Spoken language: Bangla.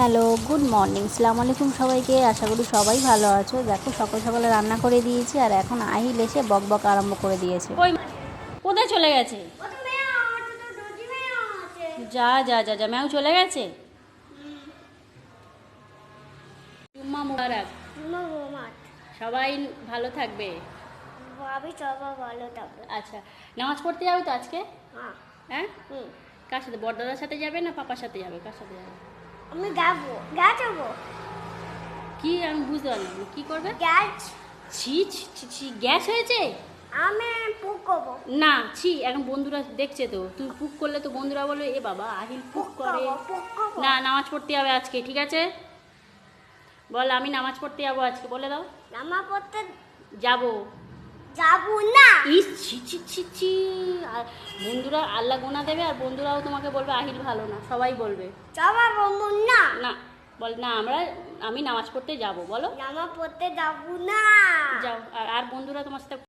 Hello good morning. সালাম আলাইকুম সবাইকে। আশা করি সবাই ভালো আছো। দেখো সকাল সকালে রান্না করে দিয়েছি আর এখন আহিল এসে বক বক আরম্ভ করে দিয়েছে। কোথায় চলে গেছে? যা যা যা যা ম্যাও চলে গেছে? সবাই ভালো থাকবে? আমি ভালো থাকবে। আচ্ছা নামাজ পড়তে যাবে তো আজকে? হ্যাঁ। হ্যাঁ? হুম। কার সাথে? বড়দাদার সাথে যাবে না পাপার সাথে যাবে? কার সাথে যাবে? আমি যাব গ্যাস যাব কি আমি বুঝতে পারলাম না কি করবে? গ্যাস। ছি ছি, ছি ছি গ্যাস হয়েছে? আমি পুক করব। না ছি এখন বন্ধুরা দেখছে তো। তুই পুক করলে তো বন্ধুরা বলবে এ বাবা আহিল পুক করে। না নামাজ পড়তে যাবে আজকে ঠিক আছে? বল আমি নামাজ পড়তে যাব আজকে বলে দাও। জামা পড়তে যাব। যাব না। ইস ছি ছি ছি ছি। বন্ধুরা আল্লাহ গোনা দেবে আর বন্ধুরাও তোমাকে বলবে আহিল ভালো না সবাই বলবে। না। না বল না আমরা আমি নামাজ পড়তে যাব বলো। নামাজ পড়তে যাব না। যাও আর বন্ধুরা তোমার সাথে